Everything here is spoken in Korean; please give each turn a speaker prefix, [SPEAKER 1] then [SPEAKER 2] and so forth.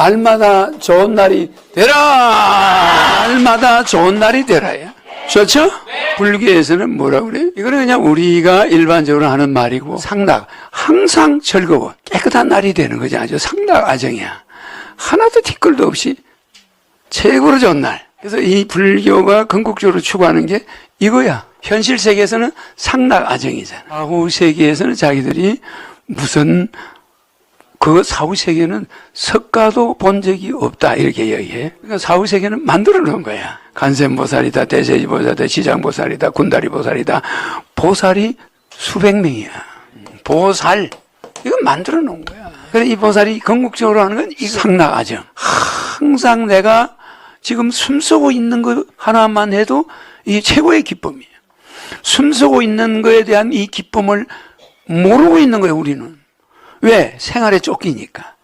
[SPEAKER 1] 날마다 좋은 날이 되라! 날마다 좋은 날이 되라야. 좋죠? 불교에서는 뭐라 그래요? 이거는 그냥 우리가 일반적으로 하는 말이고 상락. 항상 즐거워. 깨끗한 날이 되는 거지. 아주 상락 아정이야. 하나도 티끌도 없이 최고로 좋은 날. 그래서 이 불교가 건국적으로 추구하는 게 이거야. 현실 세계에서는 상락 아정이잖아. 사후 세계에서는 자기들이 무슨 그 사후 세계는 석가도 본 적이 없다 이렇게 얘기해. 그러니까 사후 세계는 만들어 놓은 거야. 간센보살이다, 대세지보살이다, 지장보살이다, 군다리보살이다. 보살이 수백 명이야. 보살 이건 만들어 놓은 거야. 그래 이 보살이 건국적으로 하는 건 이 상락아정. 항상 내가 지금 숨쉬고 있는 거 하나만 해도 이 최고의 기쁨이에요. 숨쉬고 있는 거에 대한 이 기쁨을 모르고 있는 거예요, 우리는. 왜? 생활에 쫓기니까.